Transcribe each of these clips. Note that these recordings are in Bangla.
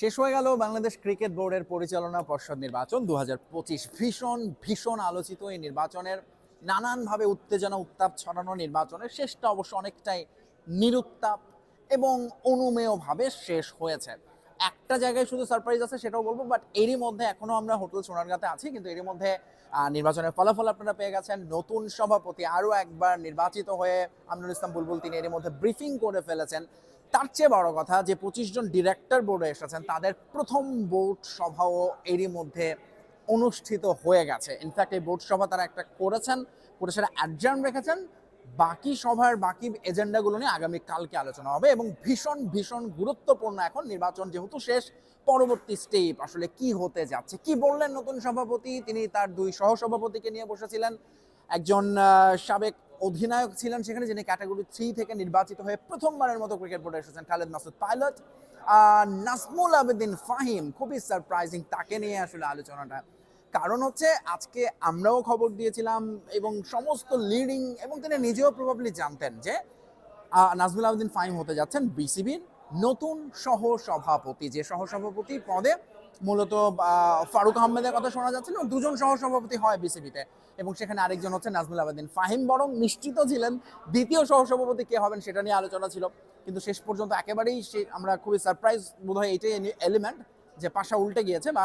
শেষ হয়ে গেল বাংলাদেশ ক্রিকেট বোর্ডের পরিচালনা পর্ষদ নির্বাচন। দু ভীষণ ভীষণ আলোচিত এই নির্বাচনের। নানানভাবে উত্তেজনা, উত্তাপ ছড়ানো নির্বাচনের শেষটা অবশ্য অনেকটাই নিরুত্তাপ এবং অনুমেয়ভাবে শেষ হয়েছে। একটা জায়গায় শুধু সারপ্রাইজ আছে সেটাও বলব বাট এরই মধ্যে এখনও আমরা হোটেল সোনারগাঁতে আছি, কিন্তু এরই মধ্যে নির্বাচনের ফলাফল আপনারা পেয়ে গেছেন। নতুন সভাপতি আরও একবার নির্বাচিত হয়ে আমিনুল ইসলাম বুলবুল তিনি এরই মধ্যে ব্রিফিং করে ফেলেছেন। তার চেয়ে বড় কথা যে পঁচিশ জন ডিরেক্টর বোর্ডে এসেছেন, তাদের প্রথম বোর্ড সভাও এরই মধ্যে অনুষ্ঠিত হয়ে গেছে। ইনফ্যাক্ট এই বোর্ড সভা তারা একটা করেছেন, করে সেটা অ্যাডজার্ন রেখেছেন। বাকি সভার বাকি এজেন্ডাগুলো নিয়ে আগামী কালকে আলোচনা হবে এবং ভীষণ ভীষণ গুরুত্বপূর্ণ এখন নির্বাচন যেহেতু শেষ, পরবর্তী স্টেপ আসলে কি হতে যাচ্ছে, কি বললেন নতুন সভাপতি? তিনি তার দুই সহসভাপতিকে নিয়ে বসেছিলেন। একজন সাবেক অধিনায়ক ছিলেন সেখানে, যিনি ক্যাটাগরি থ্রি থেকে নির্বাচিত হয়ে প্রথমবারের মতো ক্রিকেট বোর্ডে এসেছেন, খালেদ মাসুদ পাইলট। আর নাজমুল আবেদিন ফাহিম, খুবই সারপ্রাইজিং তাকে নিয়ে আসলে আলোচনাটা। কারণ হচ্ছে, আজকে আমরাও খবর দিয়েছিলাম এবং সমস্ত লিডিং এবং তিনি নিজেও প্রবাবলি জানতেন যে নাজমুল আবেদিন ফাহিম হতে যাচ্ছেন বিসিবির নতুন সহ সভাপতি যে সহ সভাপতি পদে মূলত ফারুক আহমেদের কথা শোনা যাচ্ছিল দুজন সহ সভাপতি হয় বিসিবিতে। এবং সেখানে আরেকজন হচ্ছে নাজমুল আবেদিন ফাহিম, বরং নিশ্চিত ছিলেন দ্বিতীয় সহ সভাপতি কে হবেন সেটা নিয়ে আলোচনা ছিল। কিন্তু শেষ পর্যন্ত একেবারেই সে, আমরা খুবই সারপ্রাইজ বোধহয় এইটাই এলিমেন্ট যে পাশা উল্টে গিয়েছে বা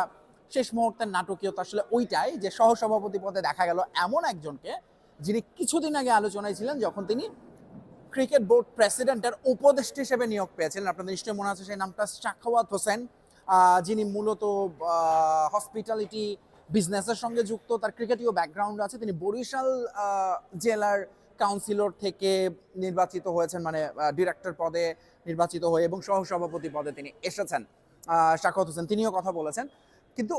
শেষ মুহূর্তের নাটকীয়তা আসলে ওইটাই যে সহ সভাপতি পদে দেখা গেল এমন একজনকে যিনি কিছুদিন আগে আলোচনায় ছিলেন যখন তিনি ক্রিকেট বোর্ড প্রেসিডেন্টের উপদেষ্টা হিসেবে নিয়োগ পেয়েছিলেন। আপনাদের নিশ্চয়ই মনে আছে সেই নামটা শাখাওয়াত হোসেন। যিনি মূলত হসপিটালিটি বিজনেসের সঙ্গে যুক্ত, তার ক্রিকেটীয় ব্যাকগ্রাউন্ড আছে। তিনি বরিশাল জেলার কাউন্সিলর থেকে নির্বাচিত হয়েছেন মানে ডিরেক্টর পদে নির্বাচিত হয়ে এবং সহসভাপতি পদে তিনি এসেছেন। শাখাওয়াত হোসেন, তিনিও কথা বলেছেন। কিন্তু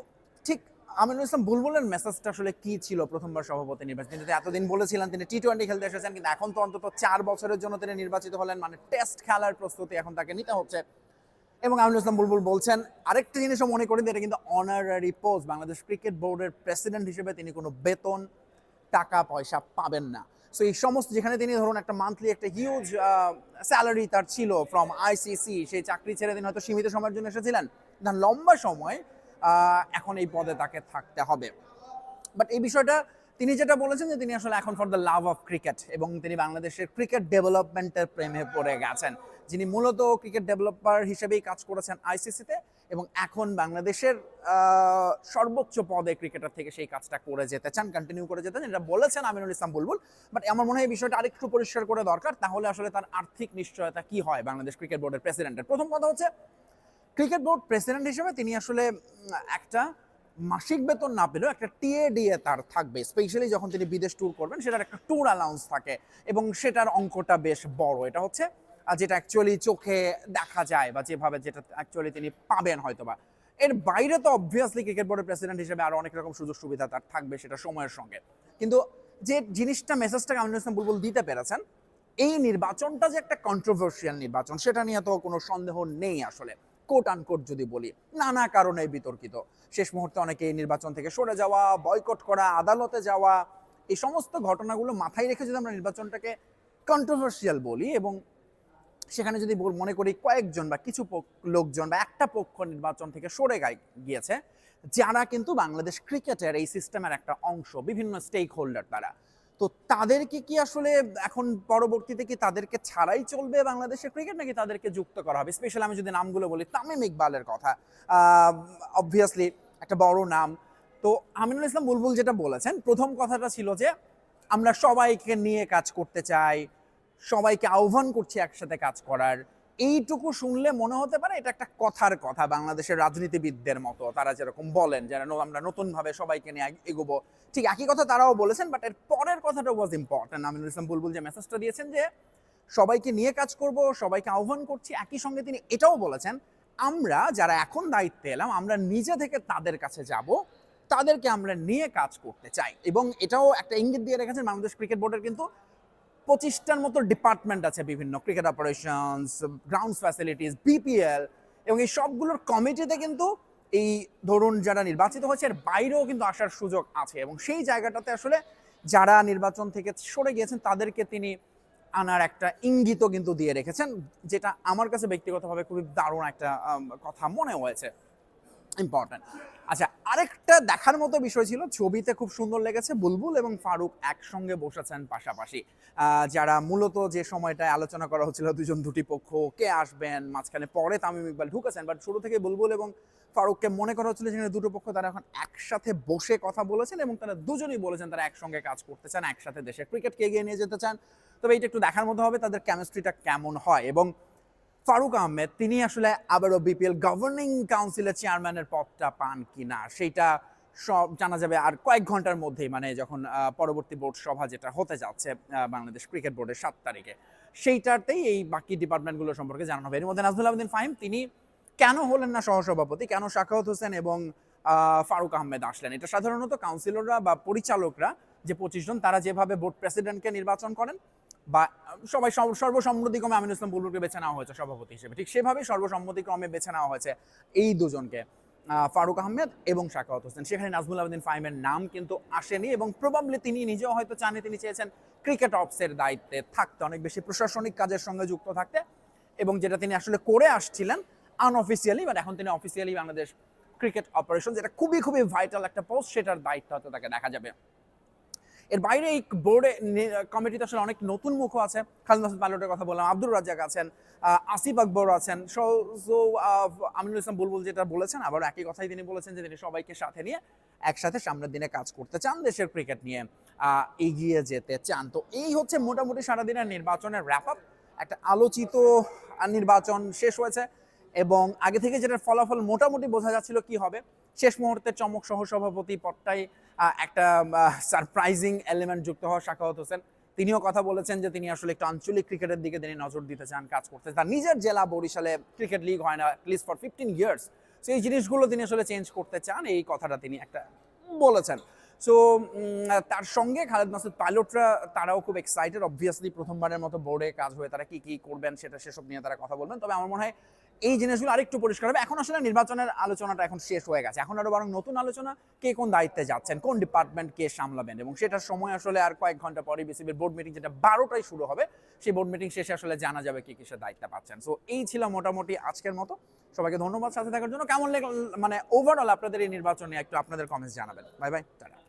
ঠিক আমিনুল ইসলাম, বুলবুলের মেসেজটা আসলে কি ছিল প্রথমবার সভাপতি নির্বাচন? তিনি এতদিন বলেছিলেন, তিনি টি টোয়েন্টি খেলতে এসেছেন, কিন্তু এখন তো অন্তত চার বছরের জন্য তিনি নির্বাচিত হলেন। মানে টেস্ট খেলার প্রস্তুতি এখন তাকে নিতে হচ্ছে। এবং আমিনুল ইসলাম বুলবুল বলছেন, আরেকটা জিনিসও মনে করি এটা কিন্তু অনারারি পোস্ট বাংলাদেশ ক্রিকেট বোর্ডের প্রেসিডেন্ট হিসেবে তিনি কোনো বেতন, টাকা, পয়সা পাবেন না। সো এই সমস্ত যেখানে তিনি ধরুন একটা মান্থলি একটা হিউজ স্যালারি তার ছিল ফ্রম আইসিসি সেই চাকরি ছেড়ে তিনি হয়তো সীমিত সময়ের জন্য এসেছিলেন। লম্বা সময় এখন এই পদে তাকে থাকতে হবে। বাট এই বিষয়টা তিনি যেটা বলেছেন যে তিনি আসলে এখন for the love of cricket এবং তিনি বাংলাদেশের ক্রিকেট ডেভেলপমেন্টের প্রেমে পড়ে গেছেন। যিনি মূলত ক্রিকেট ডেভেলপার হিসেবেই কাজ করেছেন আইসিসিতে এবং এখন বাংলাদেশের সর্বোচ্চ পদে ক্রিকেটার থেকে সেই কাজটা করে যেতে চান কন্টিনিউ করে যেতে চান এটা বলেছেন আমিনুল ইসলাম বুলবুল। বাট আমার মনে হয় এই বিষয়টা আরেকটু পরিষ্কার করে দরকার। তাহলে আসলে তার আর্থিক নিশ্চয়তা কি হয় বাংলাদেশ ক্রিকেট বোর্ডের প্রেসিডেন্টের প্রথম কথা হচ্ছে ক্রিকেট বোর্ড প্রেসিডেন্ট হিসেবে তিনি আসলে একটা মাসিক বেতন না পেলেও একটা টিএডিএ তার থাকবে স্পেশালি যখন তিনি বিদেশ ট্যুর করবেন, সেটার একটা ট্যুর অ্যালাউন্স থাকে এবং সেটার অঙ্কটা বেশ বড়। এটা হচ্ছে যেটা অ্যাকচুয়ালি চোখে দেখা যায় বা যেভাবে যেটা অ্যাকচুয়ালি তিনি পাবেন হয়তোবা। এর বাইরে তো অবভিয়াসলি ক্রিকেট বোর্ডের প্রেসিডেন্ট হিসেবে আরও অনেক রকম সুযোগ সুবিধা তার থাকবে সেটা সময়ের সঙ্গে। কিন্তু যে জিনিসটা মেসেজটা আমিনুল ইসলাম বুলবুল দিতে পেরেছেন, এই নির্বাচনটা যে একটা কন্ট্রোভার্সিয়াল নির্বাচন, সেটা নিয়ে তো কোনো সন্দেহ নেই আসলে। কোট আনকোট যদি বলি, নানা কারণে বিতর্কিত। শেষ মুহূর্তে অনেকে নির্বাচন থেকে সরে যাওয়া বয়কট করা, আদালতে যাওয়া, এই সমস্ত ঘটনাগুলো মাথায় রেখে যদি আমরা নির্বাচনটাকে কন্ট্রোভার্সিয়াল বলি এবং সেখানে যদি মনে করি কয়েকজন বা কিছু লোকজন বা একটা পক্ষ নির্বাচন থেকে সরে গিয়েছে, যারা কিন্তু বাংলাদেশ ক্রিকেটের এই সিস্টেমের একটা অংশ, বিভিন্ন স্টেক হোল্ডার তারা তো তাদেরকে কি আসলে এখন পরবর্তীতে কি তাদেরকে ছাড়াই চলবে বাংলাদেশের ক্রিকেট নাকি তাদেরকে যুক্ত করা হবে? স্পেশালি আমি যদি নামগুলো বলি, তামিম ইকবালের কথা। অবভিয়াসলি একটা বড় নাম। তো আমিনুল ইসলাম বুলবুল যেটা বলেছেন, প্রথম কথাটা ছিল যে, আমরা সবাইকে নিয়ে কাজ করতে চাই, সবাইকে আহ্বান করছি একসাথে কাজ করার। এইটুকু শুনলে মনে হতে পারে এটা একটা কথার কথা বাংলাদেশের রাজনীতিবিদদের মতো। তারা যেরকম বলেন যেন আমরা নতুনভাবে সবাইকে নিয়ে এগোবো। ঠিক একই কথা তারাও বলেছেন বাট এর পরের কথাটা ওয়াজ ইম্পর্টেন্ট আমিনুল ইসলাম বুলবুল যে মেসেজটা দিয়েছেন যে, সবাইকে নিয়ে কাজ করব, সবাইকে আহ্বান করছি। একই সঙ্গে তিনি এটাও বলেছেন, আমরা যারা এখন দায়িত্বে এলাম, আমরা নিজে থেকে তাদের কাছে যাব, তাদেরকে আমরা নিয়ে কাজ করতে চাই। এবং এটাও একটা ইঙ্গিত দিয়ে রেখেছেন বাংলাদেশ ক্রিকেট বোর্ডের কিন্তু পঁচিশটার মতো ডিপার্টমেন্ট আছে বিভিন্ন cricket operations grounds facilities BPL এবং এই সবগুলোর কমিটিতে কিন্তু এই ধরুন যারা নির্বাচিত হয়েছে, এর বাইরেও কিন্তু আসার সুযোগ আছে এবং সেই জায়গাটাতে আসলে যারা নির্বাচন থেকে সরে গিয়েছেন, তাদেরকে তিনি আনার একটা ইঙ্গিতও কিন্তু দিয়ে রেখেছেন, যেটা আমার কাছে ব্যক্তিগতভাবে খুবই দারুণ একটা কথা মনে হয়েছে। ইম্পর্ট্যান্ট আচ্ছা আরেকটা দেখার মতো বিষয় ছিল, ছবিতে খুব সুন্দর লেগেছে বুলবুল এবং ফারুক একসঙ্গে বসেছেন পাশাপাশি। যারা মূলত যে সময়টায় আলোচনা করা হচ্ছিল, দুজন দুটি পক্ষ, কে আসবেন, মাঝখানে পরে তামিম ইকবাল ঢুকেছেন বাট শুরু থেকে বুলবুল এবং ফারুককে মনে করা হচ্ছিল যেখানে দুটো পক্ষ তারা এখন একসাথে বসে কথা বলেছেন এবং তারা দুজনেই বলেছেন তারা একসঙ্গে কাজ করতে চান, একসাথে দেশের ক্রিকেটকে এগিয়ে নিয়ে যেতে চান। তবে এটা একটু দেখার মতো হবে, তাদের কেমিস্ট্রিটা কেমন হয়? এবং ফারুক আহমেদ, তিনি আসলে আবারও বিপিএল গভর্নিং কাউন্সিলের চেয়ারম্যানের পদটা পান কিনা সেইটা সব জানা যাবে আর কয়েক ঘণ্টার মধ্যেই মানে যখন পরবর্তী বোর্ড সভা যেটা হতে যাচ্ছে বাংলাদেশ ক্রিকেট বোর্ডের সাত তারিখে। সেইটাতেই এই বাকি ডিপার্টমেন্টগুলো সম্পর্কে জানানো হবে। এর মধ্যে নাজমুল আবেদিন ফাহিম, তিনি কেন হলেন না সহসভাপতি, কেন শাখাওয়াত হোসেন এবং ফারুক আহমেদ আসলেন? এটা সাধারণত কাউন্সিলররা বা পরিচালকরা যে পঁচিশ জন, তারা যেভাবে বোর্ড প্রেসিডেন্টকে নির্বাচন করেন বা সবাই সর্ব- সর্বসম্মতিক্রমে আমিনুল ইসলাম বুলবুলকে বেছে নেওয়া হয়েছে সভাপতি হিসেবে। ঠিক সেভাবেই সর্বসম্মতিক্রমে বেছে নেওয়া হয়েছে এই দুজনকে ফারুক আহমেদ এবং শাকাওয়াত হোসেন। সেখানে নাজমুল আবেদিন ফাইমের নাম কিন্তু আসেনি এবং প্রবাবলি তিনি নিজেও হয়তো চানে তিনি চেয়েছেন ক্রিকেট অফসের দায়িত্বে থাকতে, অনেক বেশি প্রশাসনিক কাজের সঙ্গে যুক্ত থাকতে এবং যেটা তিনি আসলে করে আসছিলেন আনঅফিসিয়ালি বাট এখন তিনি অফিসিয়ালি বাংলাদেশ ক্রিকেট অপারেশন যেটা খুবই খুবই ভাইটাল একটা পোস্ট সেটার দায়িত্ব হয়তো তাকে দেখা যাবে। এর বাইরে এই বোর্ডে কমিটিতে আসলে অনেক নতুন মুখও আছে। খালিদ মাসুদ পাইলটের কথা বললাম, আব্দুর রাজ্জাক আছেন আসিফ আকবর আছেন আমিনুল ইসলাম বুলবুল যেটা বলেছেন, আবার একই কথাই তিনি বলেছেন যে তিনি সবাইকে সাথে নিয়ে একসাথে সামনের দিনে কাজ করতে চান দেশের ক্রিকেট নিয়ে এগিয়ে যেতে চান। তো এই হচ্ছে মোটামুটি সারাদিনের নির্বাচনের র্যাপ আপ একটা আলোচিত নির্বাচন শেষ হয়েছে এবং আগে থেকে যেটার ফলাফল মোটামুটি বোঝা যাচ্ছিল কি হবে শেষ মুহূর্তে চমক সহ সভাপতি পদটাই একটা সারপ্রাইজিং এলিমেন্ট যুক্ত হওয়া শাখাওয়াত হোসেন। তিনিও কথা বলেছেন যে তিনি আসলে একটু আঞ্চলিক ক্রিকেটের দিকে তিনি নজর দিতে চান, কাজ করতে। তার নিজের জেলা বরিশালে ক্রিকেট লিগ হয় না list for fifteen years so এই জিনিসগুলো তিনি আসলে চেঞ্জ করতে চান, এই কথাটা তিনি একটা বলেছেন। সো তার সঙ্গে খালেদ মাসুদ পাইলটরা, তারাও খুব এক্সাইটেড অবভিয়াসলি প্রথমবারের মতো বোর্ডে কাজ হয়ে তারা কি কি করবেন সেটা সেসব নিয়ে তারা কথা বলবেন। তবে আমার মনে হয় এই জিনিসগুলো আরেকটু পরিষ্কার হবে। এখন আসলে নির্বাচনের আলোচনাটা এখন শেষ হয়ে গেছে। এখন আরও বরং নতুন আলোচনা, কে কোন দায়িত্বে যাচ্ছেন, কোন ডিপার্টমেন্ট কে সামলাবেন? এবং সেটার সময় আসলে আর কয়েক ঘণ্টা পরে বিসিবির বোর্ড মিটিং যেটা বারোটায় শুরু হবে, সেই বোর্ড মিটিং শেষে আসলে জানা যাবে কি কিসের দায়িত্ব পাচ্ছেন। সো এই ছিল মোটামুটি আজকের মতো। সবাইকে ধন্যবাদ সাথে থাকার জন্য। কেমন মানে ওভারঅল আপনাদের এই নির্বাচনে একটু আপনাদের কমেন্টস জানাবেন। Bye bye tata.